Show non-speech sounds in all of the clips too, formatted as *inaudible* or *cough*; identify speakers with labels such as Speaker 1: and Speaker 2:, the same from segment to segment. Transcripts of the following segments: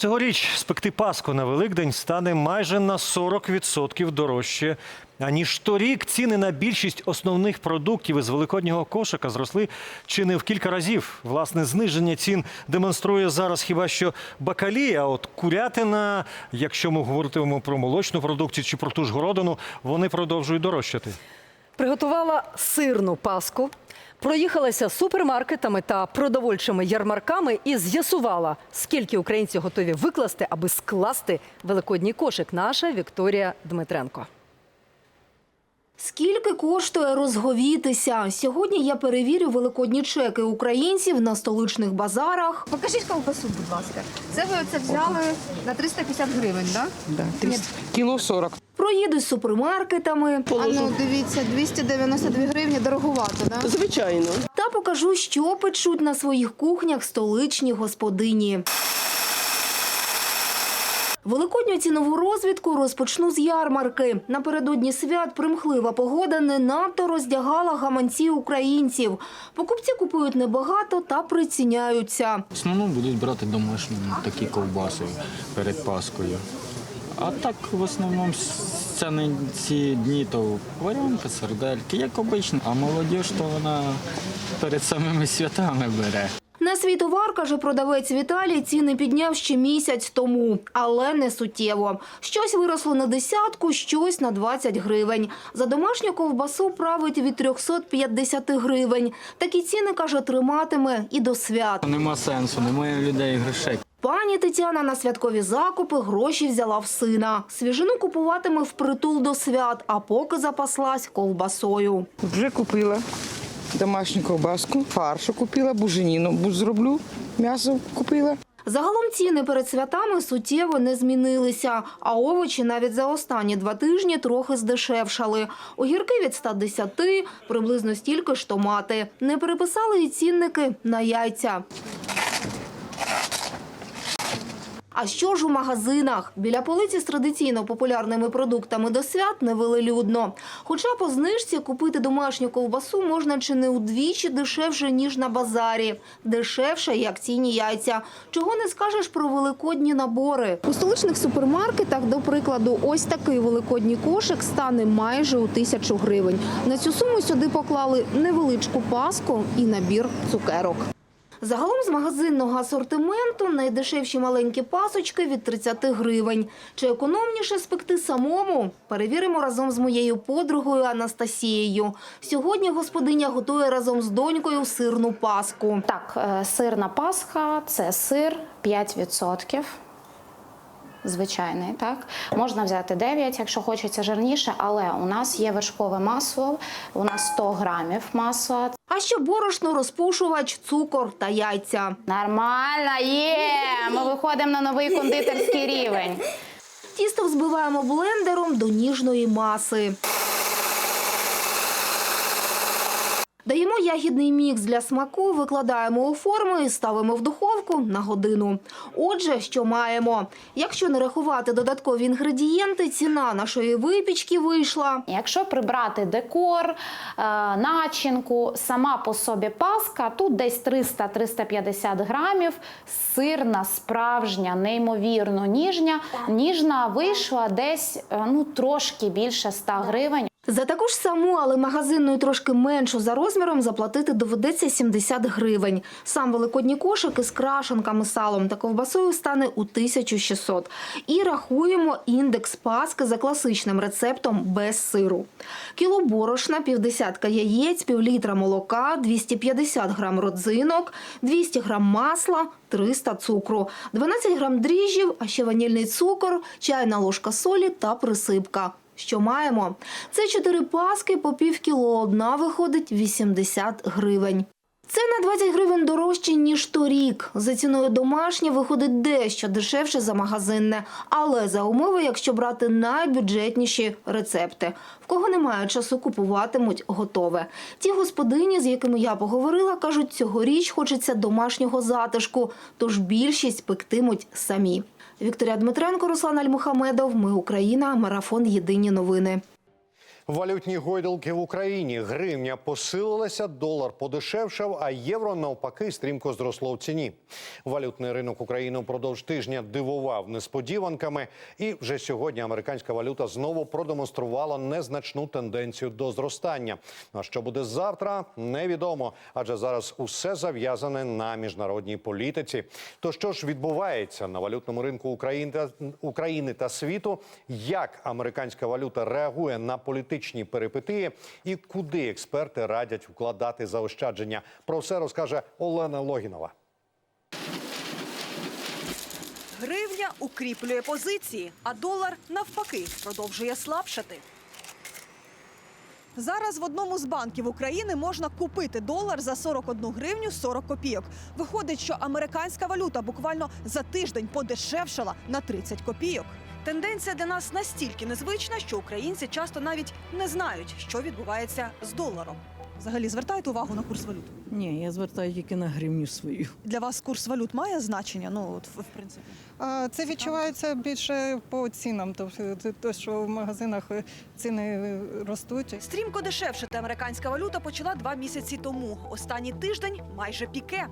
Speaker 1: Цьогоріч спекти Пасху на Великдень стане майже на 40% дорожче. Аніж торік ціни на більшість основних продуктів із великоднього кошика зросли чи не в кілька разів. Власне, зниження цін демонструє зараз хіба що бакалія, от курятина, якщо ми говоритимемо про молочну продукцію чи про ту ж городину, вони продовжують дорожчати.
Speaker 2: Приготувала сирну паску, проїхалася супермаркетами та продовольчими ярмарками і з'ясувала, скільки українці готові викласти, аби скласти великодній кошик. Наша Вікторія Дмитренко.
Speaker 3: Скільки коштує розговітися? Сьогодні я перевірю великодні чеки українців на столичних базарах.
Speaker 4: Покажіть ковбасу, будь ласка. Це ви це взяли на 350 гривень, так?
Speaker 5: Да, 300. Кіло 40.
Speaker 3: Проїдусь
Speaker 4: А
Speaker 3: супермаркетами
Speaker 4: ну дивіться, 292 гривні дороговато, да?
Speaker 5: Звичайно.
Speaker 3: та покажу, що печуть на своїх кухнях столичні господині. Великодню цінову розвідку розпочну з ярмарки. Напередодні свят примхлива погода не надто роздягала гаманці українців. Покупці купують небагато та приціняються.
Speaker 6: В основному будуть брати домашні такі ковбаси перед Паскою. А так в основному це не ці дні, то варіанти, сердельки, як обично. А молодіж, то вона перед самими святами бере.
Speaker 3: На свій товар, каже продавець Віталій, ціни підняв ще місяць тому, але не суттєво. Щось виросло на десятку, щось на 20 гривень. За домашню ковбасу править від 350 гривень. Такі ціни, каже, триматиме і до свят.
Speaker 6: Нема сенсу, немає людей грошей.
Speaker 3: Пані Тетяна на святкові закупи гроші взяла в сина. Свіжину купуватиме впритул до свят, а поки запаслась ковбасою.
Speaker 5: Вже купила домашню ковбаску, фаршу купила, буженіну зроблю, м'ясо купила.
Speaker 3: Загалом ціни перед святами суттєво не змінилися, а овочі навіть за останні два тижні трохи здешевшали. Огірки від 110, приблизно стільки ж томати. Не переписали і цінники на яйця. А що ж у магазинах? Біля полиці з традиційно популярними продуктами до свят невелелюдно. Хоча по знижці купити домашню ковбасу можна чи не удвічі дешевше, ніж на базарі. Дешевше, як акційні яйця. Чого не скажеш про великодні набори.
Speaker 4: У столичних супермаркетах, до прикладу, ось такий великодній кошик стане майже у тисячу гривень. На цю суму сюди поклали невеличку паску і набір цукерок.
Speaker 3: Загалом з магазинного асортименту найдешевші маленькі пасочки від 30 гривень. Чи економніше спекти самому? Перевіримо разом з моєю подругою Анастасією. Сьогодні господиня готує разом з донькою сирну паску.
Speaker 7: Так, е, сирна пасха це сир 5%. Звичайний, так. Можна взяти 9, якщо хочеться жирніше, але у нас є вершкове масло, у нас 100 грамів масла.
Speaker 3: А ще борошно, розпушувач, цукор та яйця.
Speaker 7: Нормально, є! Ми виходимо на новий кондитерський рівень.
Speaker 3: Тісто взбиваємо блендером до ніжної маси. Даємо ягідний мікс для смаку, викладаємо у форму і ставимо в духовку на годину. Отже, що маємо? Якщо не рахувати додаткові інгредієнти, ціна нашої випічки вийшла
Speaker 7: Якщо прибрати декор, е, начинку, сама по собі паска, тут десь 300-350 грамів, сирна, справжня, неймовірно ніжня. Ніжна вийшла десь е, ну, трошки більше 100 гривень.
Speaker 3: За таку ж саму, але магазинну і трошки меншу за розміром заплатити доведеться 70 гривень. Сам великодній кошик із крашенками, салом та ковбасою стане у 1600. І рахуємо індекс паски за класичним рецептом без сиру. Кіло борошна, півдесятка яєць, півлітра молока, 250 грам родзинок, 200 грам масла, 300 цукру, 12 грам дріжджів, а ще ванільний цукор, чайна ложка солі та присипка. Що маємо? Це чотири паски по пів кіло. Одна виходить 80 гривень. Це на 20 гривень дорожче, ніж торік. За ціною домашнє виходить дещо дешевше за магазинне, але за умови, якщо брати найбюджетніші рецепти. В кого немає часу, купуватимуть готове. Ті господині, з якими я поговорила, кажуть, цьогоріч хочеться домашнього затишку, тож більшість пектимуть самі. Вікторія Дмитренко, Руслан Альмухамедов. Ми Україна. Марафон. Єдині новини.
Speaker 8: Валютні гойдалки в Україні. Гривня посилилася, долар подешевшав, а євро навпаки стрімко зросло в ціні. Валютний ринок України впродовж тижня дивував несподіванками, і вже сьогодні американська валюта знову продемонструвала незначну тенденцію до зростання. А що буде завтра, невідомо, адже зараз усе зав'язане на міжнародній політиці. То що ж відбувається на валютному ринку України та, України та світу? Як американська валюта реагує на політичні перипетії і куди експерти радять вкладати заощадження? Про все розкаже Олена Логінова.
Speaker 9: Гривня укріплює позиції, а долар навпаки продовжує слабшати. Зараз в одному з банків України можна купити долар за 41 гривню 40 копійок. Виходить, що американська валюта буквально за тиждень подешевшала на 30 копійок. Тенденція для нас настільки незвична, що українці часто навіть не знають, що відбувається з доларом. Взагалі звертаєте увагу на курс валют?
Speaker 10: Ні, я звертаю тільки на гривню свою.
Speaker 9: Для вас курс валют має значення? Ну от в принципі.
Speaker 11: Це відчувається більше по цінам. Тобто, те- те, що в магазинах е, ціни е, ростуть.
Speaker 9: Стрімко дешевшити американська валюта почала два місяці тому. Останній тиждень майже піке.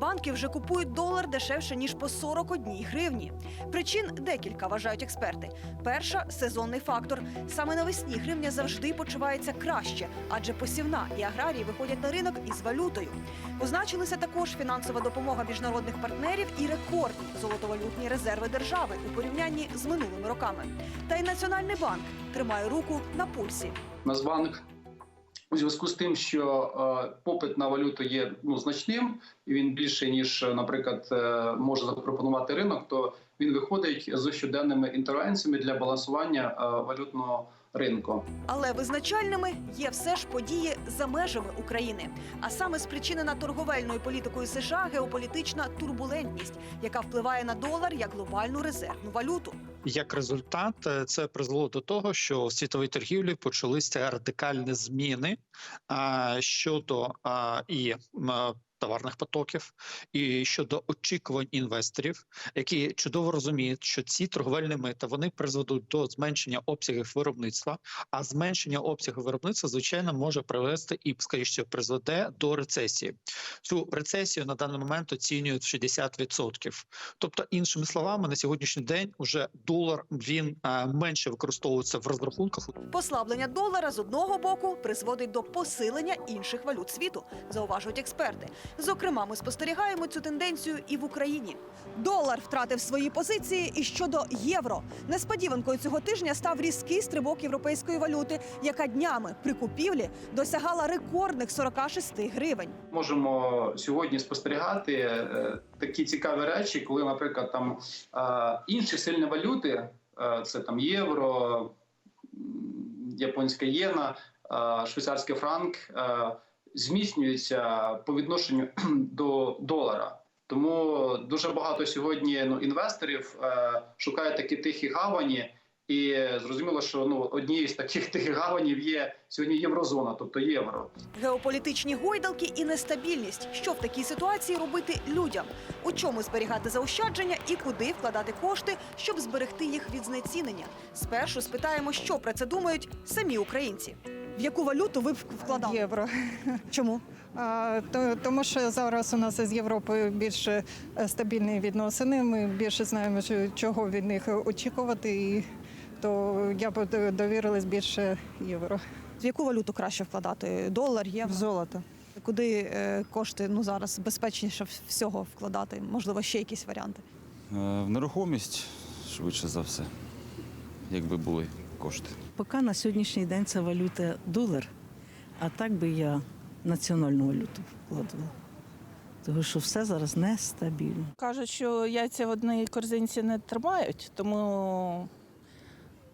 Speaker 9: Банки вже купують долар дешевше ніж по 41 гривні. Причин декілька вважають експерти. Перша сезонний фактор. Саме навесні гривня завжди почувається краще, адже посівна і аграрії виходять на ринок із валютою. Позначилися також фінансова допомога міжнародних партнерів і рекордні золотовалютні резерви держави у порівнянні з минулими роками. Та й Національний банк тримає руку на пульсі.
Speaker 12: Нацбанк у зв'язку з тим, що е, попит на валюту є ну значним, і він більше ніж, е, наприклад, е, може запропонувати ринок, то він виходить з щоденними інтервенціями для балансування валютного ринку.
Speaker 9: Але визначальними є все ж події за межами України, а саме спричинена торговельною політикою США геополітична турбулентність, яка впливає на долар як глобальну резервну валюту.
Speaker 13: Як результат, е, це призвело до того, що в світовій торгівлі почалися радикальні зміни а, щодо а, і а, товарних потоків, і щодо очікувань інвесторів, які чудово розуміють, що ці торговельні мита вони призведуть до зменшення обсягів виробництва. А зменшення обсягу виробництва звичайно може привести і скоріше призведе до рецесії. Цю рецесію на даний момент оцінюють в 60%. Тобто, іншими словами, на сьогоднішній день уже долар він е, менше використовується в розрахунках.
Speaker 9: Послаблення долара з одного боку призводить до посилення інших валют світу, зауважують експерти. Зокрема, ми спостерігаємо цю тенденцію і в Україні. Долар втратив свої позиції і щодо євро. Несподіванкою цього тижня став різкий стрибок європейської валюти, яка днями при купівлі досягала рекордних 46 гривень.
Speaker 12: Можемо сьогодні спостерігати е, такі цікаві речі, коли, наприклад, там е, інші сильні валюти, е, це там євро, японська єна, швейцарський франк, зміцнюються по відношенню *clears throat* до долара. Тому дуже багато сьогодні ну, інвесторів е, шукають такі тихі гавані. І зрозуміло, що ну однією з таких *laughs* тихих гаванів є сьогодні єврозона, тобто євро.
Speaker 9: Геополітичні гойдалки і нестабільність. Що в такій ситуації робити людям? У чому зберігати заощадження і куди вкладати кошти, щоб зберегти їх від знецінення? Спершу спитаємо, що про це думають самі українці. В яку валюту ви б вкладали?
Speaker 11: Євро.
Speaker 9: Чому?
Speaker 11: А, то, тому що зараз у нас з Європою більш е, стабільні відносини. Ми більше знаємо, що- чого від них очікувати, і то я б довірилась більше євро.
Speaker 9: В яку валюту краще вкладати? Долар, євро?
Speaker 11: Золото.
Speaker 9: Куди е, кошти ну зараз безпечніше всього вкладати? Можливо, ще якісь варіанти.
Speaker 14: В нерухомість швидше за все, якби були кошти.
Speaker 10: Поки на сьогоднішній день це валюта долар, а так би я національну валюту вкладала. Тому що все зараз нестабільно.
Speaker 11: Кажуть, що яйця в одній корзинці не тримають, тому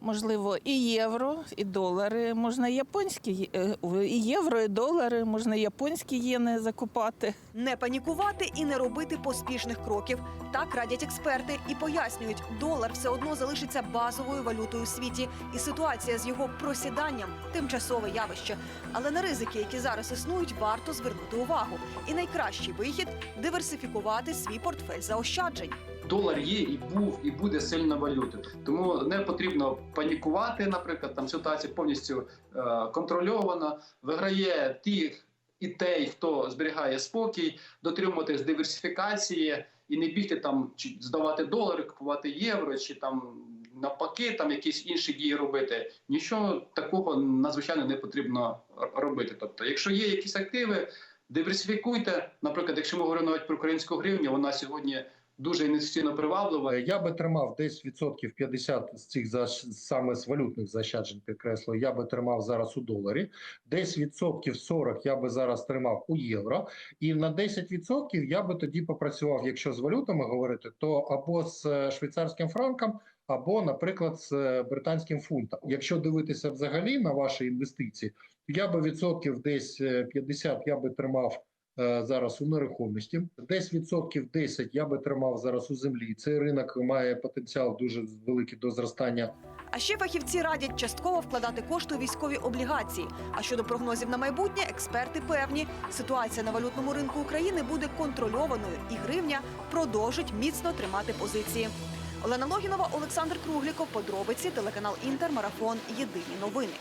Speaker 11: можливо і євро, і долари. Можна японські е, і євро, і долари, можна японські єни закупати.
Speaker 9: Не панікувати і не робити поспішних кроків. Так радять експерти і пояснюють, долар все одно залишиться базовою валютою у світі, і ситуація з його просіданням тимчасове явище. Але на ризики, які зараз існують, варто звернути увагу. І найкращий вихід диверсифікувати свій портфель заощаджень.
Speaker 12: Долар є і був, і буде сильною валютою. Тому не потрібно панікувати. Наприклад, там ситуація повністю е, контрольована. Виграє тих і той, хто зберігає спокій, дотримуватись диверсифікації і не бігти там чи здавати долари, купувати євро, чи там навпаки, там якісь інші дії робити. Нічого такого надзвичайно не потрібно робити. Тобто, якщо є якісь активи, диверсифікуйте. Наприклад, якщо ми говоримо навіть про українську гривню, вона сьогодні дуже інвестиційно приваблива.
Speaker 15: Я би тримав десь відсотків 50 з цих заш- саме з валютних заощаджень, підкреслюю, я би тримав зараз у доларі. Десь відсотків 40 я би зараз тримав у євро. І на 10 відсотків я би тоді попрацював, якщо з валютами говорити, то або з е, швейцарським франком, або, наприклад, з е, британським фунтом. Якщо дивитися взагалі на ваші інвестиції, я би відсотків десь е, 50 я би тримав е, зараз у нерухомості. Десь відсотків 10 я би тримав зараз у землі. Цей ринок має потенціал дуже великий до зростання.
Speaker 9: А ще фахівці радять частково вкладати кошти у військові облігації. А щодо прогнозів на майбутнє, експерти певні, ситуація на валютному ринку України буде контрольованою, і гривня продовжить міцно тримати позиції. Олена Логінова, Олександр Кругліков. Подробиці телеканал Інтер. Марафон. Єдині новини.